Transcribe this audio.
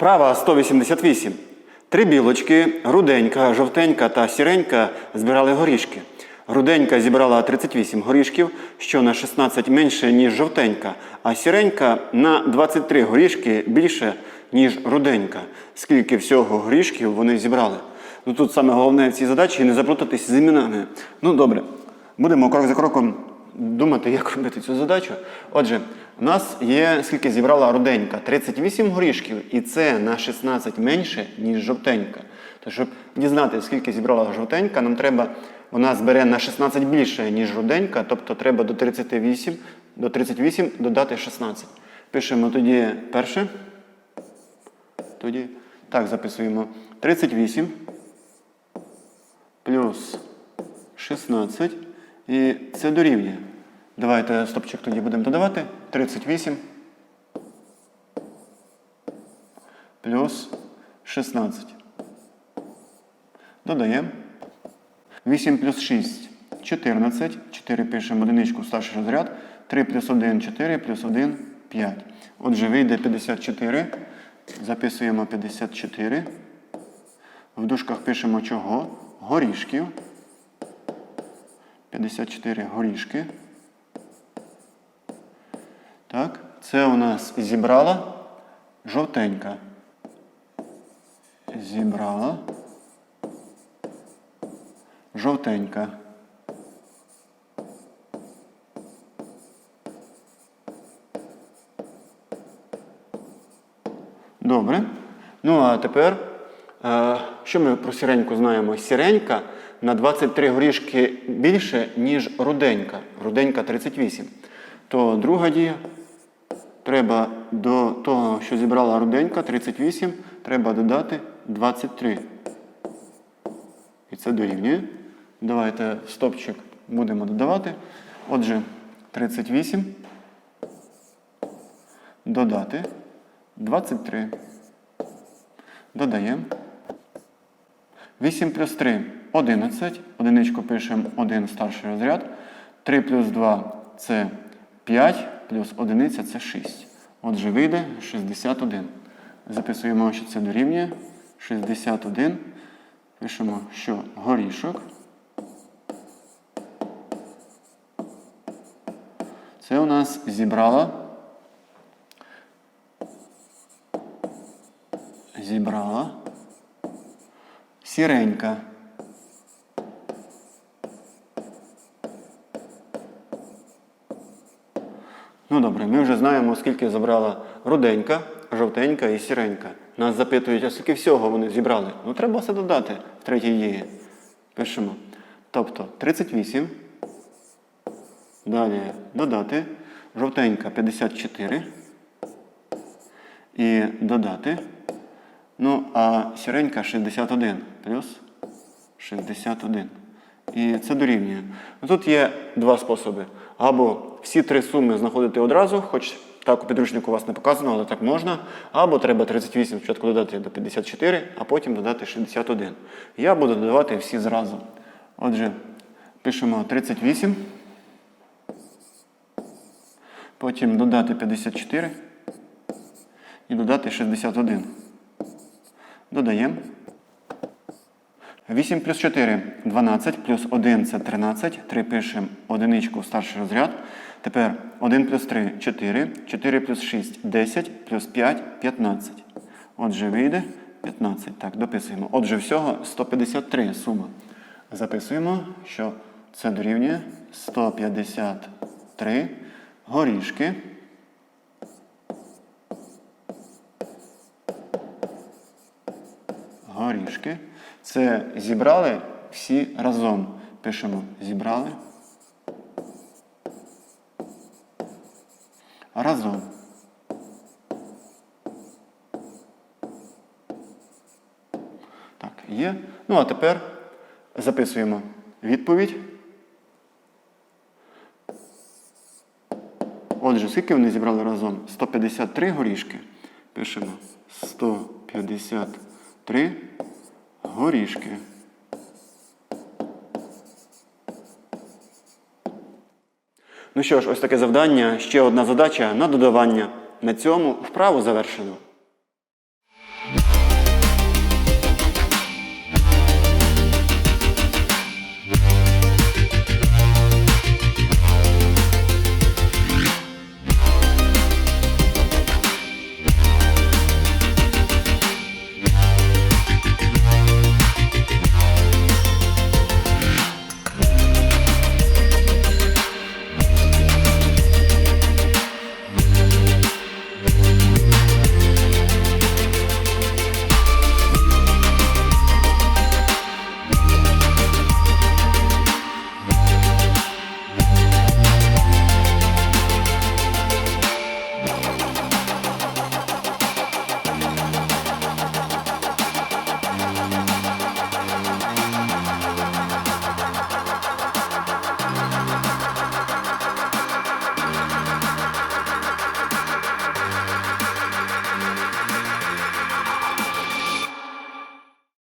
Вправа 188. Три білочки, руденька, жовтенька та сіренька збирали горішки. Руденька зібрала 38 горішків, що на 16 менше, ніж жовтенька, а сіренька на 23 горішки більше, ніж руденька. Скільки всього горішків вони зібрали? Ну тут саме головне в цій задачі не заплутатись з іменами. Ну добре, будемо крок за кроком думати, як робити цю задачу. Отже, у нас є скільки зібрала руденька? 38 горішків, і це на 16 менше, ніж жовтенька. То щоб дізнатися, скільки зібрала жовтенька, нам треба, вона збере на 16 більше, ніж руденька, тобто треба до 38, до 38 додати 16. Пишемо тоді перше. Тоді так записуємо 38 плюс 16. І це дорівнює. Давайте стопчик тоді будемо додавати. 38 плюс 16. Додаємо. 8 плюс 6 14. 4 пишемо одиничку в старший розряд. 3 плюс 1 4 плюс 1 5. Отже, вийде 54. Записуємо 54. В дужках пишемо чого? Горішків. 54 горішки. Так, це у нас зібрала жовтенька. Зібрала жовтенька. Добре. Ну а тепер, е, що ми про сіреньку знаємо? Сіренька на 23 горішки більше, ніж руденька. Руденька 38. То друга дія. Треба до того, що зібрала руденька 38, треба додати 23. І це дорівнює. Давайте стопчик будемо додавати. Отже, 38 додати 23. Додаємо. 8 плюс 3 11. Одиничку пишемо 1 старший розряд. 3 плюс 2 це 5, плюс 1 це 6. Отже, вийде 61. Записуємо, що це дорівнює 61. Пишемо, що горішок. Це у нас зібрала. Зібрала. Сіренька. Ну добре, ми вже знаємо, скільки забрала руденька, жовтенька і сіренька. Нас запитують, а скільки всього вони зібрали. Ну треба все додати в третій дії. Пишемо. Тобто 38. Далі додати. Жовтенька 54. І додати. Ну, а сіренька 61 плюс 61. І це дорівнює. Тут є два способи. Або всі три суми знаходити одразу, хоч так у підручнику у вас не показано, але так можна. Або треба 38 спочатку додати до 54, а потім додати 61. Я буду додавати всі зразу. Отже, пишемо 38. Потім додати 54 і додати 61. Додаємо. 8 плюс 4 12, плюс 1 це 13. 3 пишемо одиничку в старший розряд. Тепер 1 плюс 3 4. 4 плюс 6 10, плюс 5 15. Отже, вийде 15. Так, дописуємо. Отже, всього 153 сума. Записуємо, що це дорівнює 153 горішки. горішки. Це зібрали всі разом. Пишемо зібрали. Разом. Так, є. Ну, а тепер записуємо відповідь. Отже, скільки вони зібрали разом? 153 горішки. Пишемо 153 горішки. Ну що ж, ось таке завдання. Ще одна задача на додавання. На цьому вправу завершено.